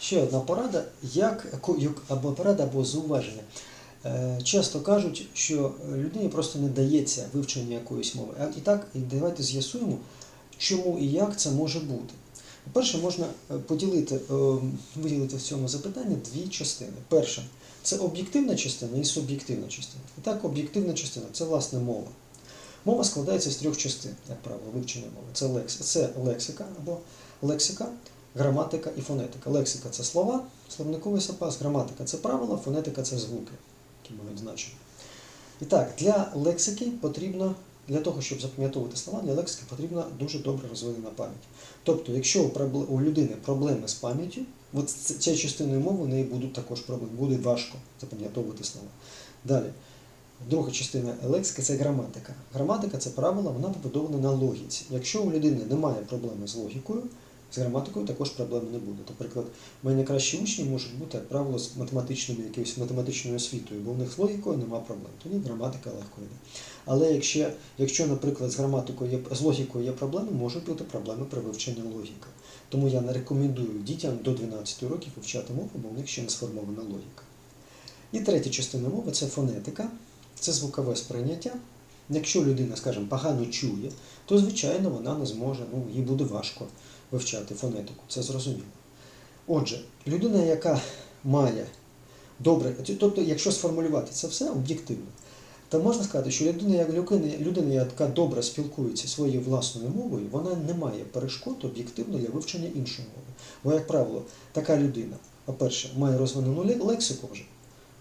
Ще одна порада, як або порада, або зауваження. Е, Часто кажуть, що людині просто не дається вивчення якоїсь мови. І так, і давайте з'ясуємо, чому і як це може бути. По-перше, можна е, поділити, е, виділити в цьому запитанні дві частини. Перша це об'єктивна частина і суб'єктивна частина. І так, об'єктивна частина це власне мова. Мова складається з трьох частин, як правило, вивчення мови. Це лексика або лексика, граматика і фонетика. Лексика це слова, словниковий запас, граматика це правила, фонетика це звуки, які мають значення. І так, для лексики потрібно, для того, щоб запам'ятовувати слова, для лексики потрібна дуже добре розвинена пам'ять. Тобто, якщо у людини проблеми з пам'яттю, от з цією частиною мови у неї будуть також проблеми, буде важко запам'ятовувати слова. Далі. Друга частина лексики це граматика. Граматика це правила, вона побудована на логіці. Якщо у людини немає проблеми з логікою, з граматикою також проблем не буде. Наприклад, мої найкращі учні можуть бути, як правило, з математичними якоюсь математичною освітою, бо у них з логікою немає проблем. Тоді граматика легко йде. Але якщо, якщо, наприклад, з граматикою є, з логікою є проблеми, можуть бути проблеми при вивченні логіки. Тому я не рекомендую дітям до 12 років вивчати мову, бо у них ще не сформована логіка. І третя частина мови це фонетика, це звукове сприйняття. Якщо людина, скажімо, погано чує, то звичайно вона не зможе, ну їй буде важко вивчати фонетику, це зрозуміло. Отже, людина, яка має добре, тобто, якщо сформулювати це все об'єктивно, то можна сказати, що людина, людина, яка добре спілкується своєю власною мовою, вона не має перешкод об'єктивно для вивчення іншої мови. Бо, як правило, така людина, по-перше, має розвинену лексику вже,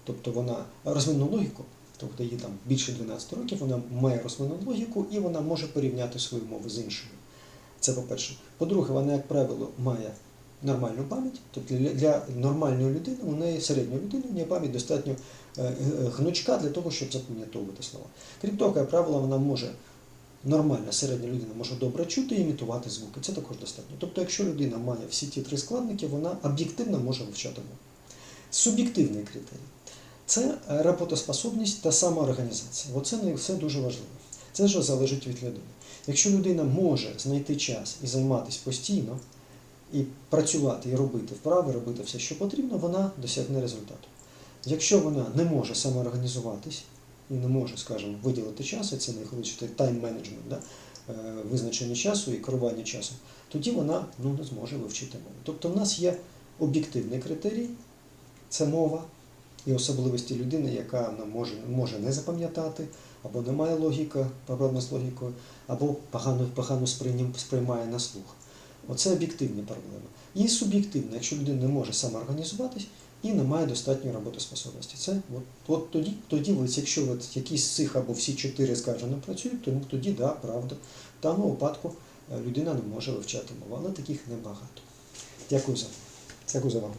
тобто вона розвинену логіку, тобто їй там більше 12 років, вона має розвинену логіку і вона може порівняти свою мову з іншою. Це по-перше. По-друге, вона, як правило, має нормальну пам'ять. Тобто для- нормальної людини, у неї середньої людини, у неї пам'ять достатньо е, е, гнучка для того, щоб запам'ятовувати слова. Крім того, як правило, вона може. Нормальна середня людина може добре чути і імітувати звуки. Це також достатньо. Тобто, якщо людина має всі ті три складники, вона об'єктивно може вивчати мову. Суб'єктивний критерій це роботоспособність та самоорганізація. Оце все дуже важливо. Це вже залежить від людини. Якщо людина може знайти час і займатися постійно, і працювати, і робити вправи, робити все, що потрібно, вона досягне результату. Якщо вона не може самоорганізуватись і не може, скажімо, виділити час, і це не найголовніше тайм-менеджмент, да? е, визначення часу і керування часом, тоді вона ну, не зможе вивчити мову. Тобто в нас є об'єктивний критерій, це мова і особливості людини, яка може, може не запам'ятати, або не має логіка, проблеми з логікою, або погано, погано сприймає на слух. Оце об'єктивні проблеми. І суб'єктивно, якщо людина не може самоорганізуватись і не має достатньої роботоспособності. Це от, от тоді, тоді якщо от якісь з цих або всі чотири, скажімо, не працюють, то ну, тоді да, правда. В даному випадку е, людина не може вивчати мову, але таких небагато. Дякую за, дякую за увагу.